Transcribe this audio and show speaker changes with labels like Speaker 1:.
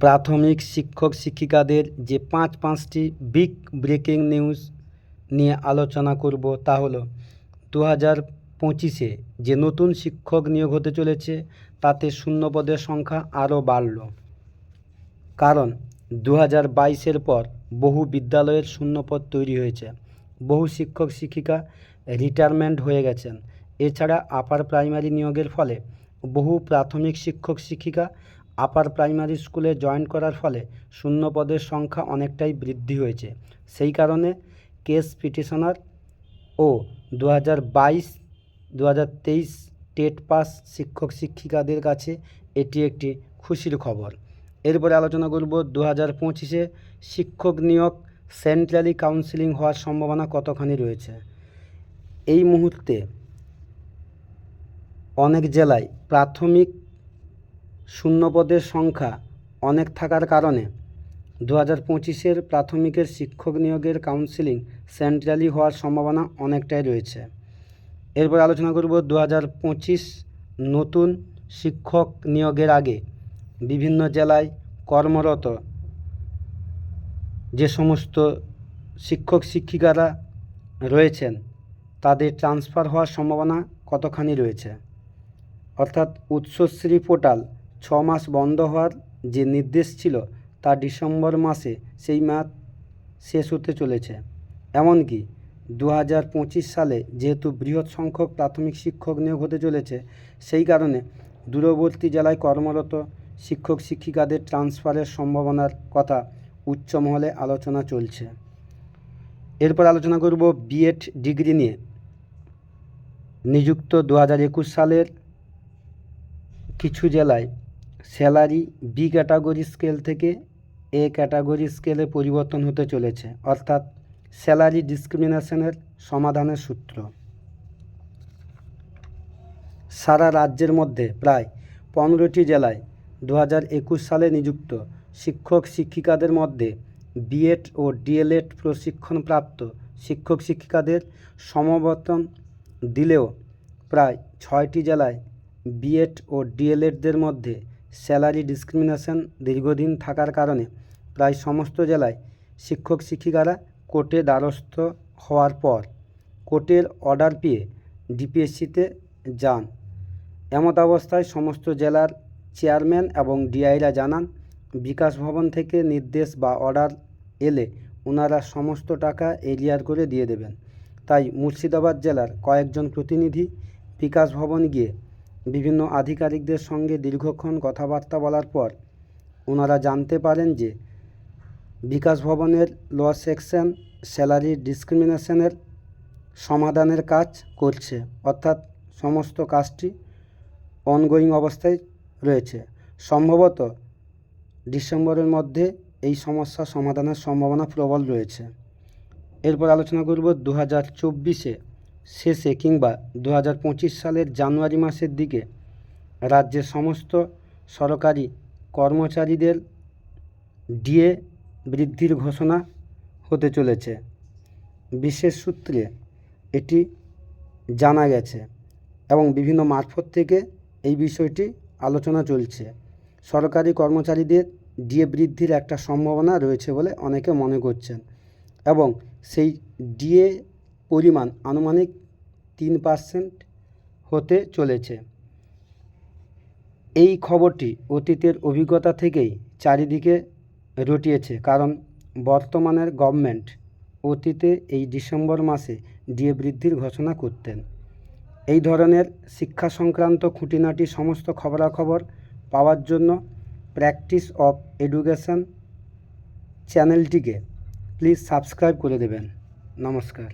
Speaker 1: প্রাথমিক শিক্ষক শিক্ষিকাদের যে পাঁচ পাঁচটি বিগ ব্রেকিং নিউজ নিয়ে আলোচনা করব তা হলো দু হাজার পঁচিশে যে নতুন শিক্ষক নিয়োগ হতে চলেছে, তাতে শূন্য পদের সংখ্যা আরও বাড়ল। কারণ দু হাজার বাইশের পর বহু বিদ্যালয়ের শূন্যপদ তৈরি হয়েছে। বহু শিক্ষক শিক্ষিকা রিটায়ারমেন্ট হয়ে গেছেন। এছাড়া আপার প্রাইমারি নিয়োগের ফলে বহু প্রাথমিক শিক্ষক শিক্ষিকা আপার প্রাইমারি স্কুলে জয়েন করার ফলে শূন্য পদের সংখ্যা অনেকটাই বৃদ্ধি হয়েছে। সেই কারণে কেস পিটিশনার ও দু হাজার বাইশ দু হাজার তেইশ টেট পাস শিক্ষক শিক্ষিকাদের কাছে এটি একটি খুশির খবর। এরপরে আলোচনা করব দু হাজার পঁচিশে শিক্ষক নিয়োগ সেন্ট্রালি কাউন্সিলিং হওয়ার সম্ভাবনা কতখানি রয়েছে। এই মুহূর্তে অনেক জেলায় প্রাথমিক শূন্যপদের সংখ্যা অনেক থাকার কারণে দু হাজার পঁচিশের প্রাথমিকের শিক্ষক নিয়োগের কাউন্সিলিং সেন্ট্রালি হওয়ার সম্ভাবনা অনেকটাই রয়েছে। এরপর আলোচনা করব দু হাজার পঁচিশ নতুন শিক্ষক নিয়োগের আগে বিভিন্ন জেলায় কর্মরত যে সমস্ত শিক্ষক শিক্ষিকারা রয়েছেন, তাদের ট্রান্সফার হওয়ার সম্ভাবনা কতখানি রয়েছে? অর্থাৎ উৎসশ্রী পোর্টাল ছ মাস বন্ধ হওয়ার যে নির্দেশ ছিল তা ডিসেম্বর মাসে সেই মেয়াদ শেষ হতে চলেছে। এমনকি দু হাজার পঁচিশ সালে যেহেতু বৃহৎ সংখ্যক প্রাথমিক শিক্ষক নিয়োগ হতে চলেছে, সেই কারণে দূরবর্তী জেলায় কর্মরত শিক্ষক শিক্ষিকাদের ট্রান্সফারের সম্ভাবনার কথা উচ্চ মহলে আলোচনা চলছে। এরপর আলোচনা করব বিএড ডিগ্রি নিয়ে। নিযুক্ত দু হাজার একুশ সালের কিছু জেলায় স্যালারি বি ক্যাটাগরি স্কেল থেকে এ ক্যাটাগরি স্কেলে পরিবর্তন হতে চলেছে, অর্থাৎ স্যালারি ডিসক্রিমিনেশনের সমাধানের সূত্র। সারা রাজ্যের মধ্যে প্রায় পনেরোটি জেলায় দু হাজার একুশ সালে নিযুক্ত শিক্ষক শিক্ষিকাদের মধ্যে বিএড ও ডিএলএড প্রশিক্ষণপ্রাপ্ত শিক্ষক শিক্ষিকাদের সমবর্তন দিলেও প্রায় ছয়টি জেলায় বিএড ও ডিএলএডদের মধ্যে স্যালারি ডিসক্রিমিনেশন দীর্ঘদিন থাকার কারণে প্রায় সমস্ত জেলায় শিক্ষক শিক্ষিকারা কোর্টে দ্বারস্থ হওয়ার পর কোর্টের অর্ডার পেয়ে ডিপিএসসিতে যান। এমত অবস্থায় সমস্ত জেলার চেয়ারম্যান এবং ডিআইরা জানান, বিকাশ ভবন থেকে নির্দেশ বা অর্ডার এলে ওনারা সমস্ত টাকা এরিয়ার করে দিয়ে দেবেন। তাই মুর্শিদাবাদ জেলার কয়েকজন প্রতিনিধি বিকাশ ভবন গিয়ে বিভিন্ন আধিকারিকদের সঙ্গে দীর্ঘক্ষণ কথাবার্তা বলার পর ওনারা জানতে পারেন যে বিকাশ ভবনের ল সেকশন স্যালারি ডিসক্রিমিনেশনের সমাধানের কাজ করছে, অর্থাৎ সমস্ত কাজটি অনগোয়িং অবস্থায় রয়েছে। সম্ভবত ডিসেম্বরের মধ্যে এই সমস্যা সমাধানের সম্ভাবনা প্রবল রয়েছে। এরপর আলোচনা করব দু হাজার চব্বিশে। শেষে কিংবা দু হাজার পঁচিশ সালের জানুয়ারি মাসের দিকে রাজ্যের সমস্ত সরকারি কর্মচারীদের ডিএ বৃদ্ধির ঘোষণা হতে চলেছে। বিশেষ সূত্রে এটি জানা গেছে এবং বিভিন্ন মারফত থেকে এই বিষয়টি আলোচনা চলছে। সরকারি কর্মচারীদের ডিএ বৃদ্ধির একটা সম্ভাবনা রয়েছে বলে অনেকে মনে করছেন এবং সেই ডিএ পরিমাণ আনুমানিক তিন পার্সেন্ট হতে চলেছে। এই খবরটি অতীতের অভিজ্ঞতা থেকেই চারিদিকে রটিয়েছে, কারণ বর্তমানের গভর্নমেন্ট অতীতে এই ডিসেম্বর মাসে ডিএ বৃদ্ধির ঘোষণা করতেন। এই ধরনের শিক্ষা সংক্রান্ত খুঁটিনাটি সমস্ত খবরাখবর পাওয়ার জন্য প্র্যাকটিস অফ এডুকেশন চ্যানেলটিকে প্লিজ সাবস্ক্রাইব করে দেবেন। নমস্কার।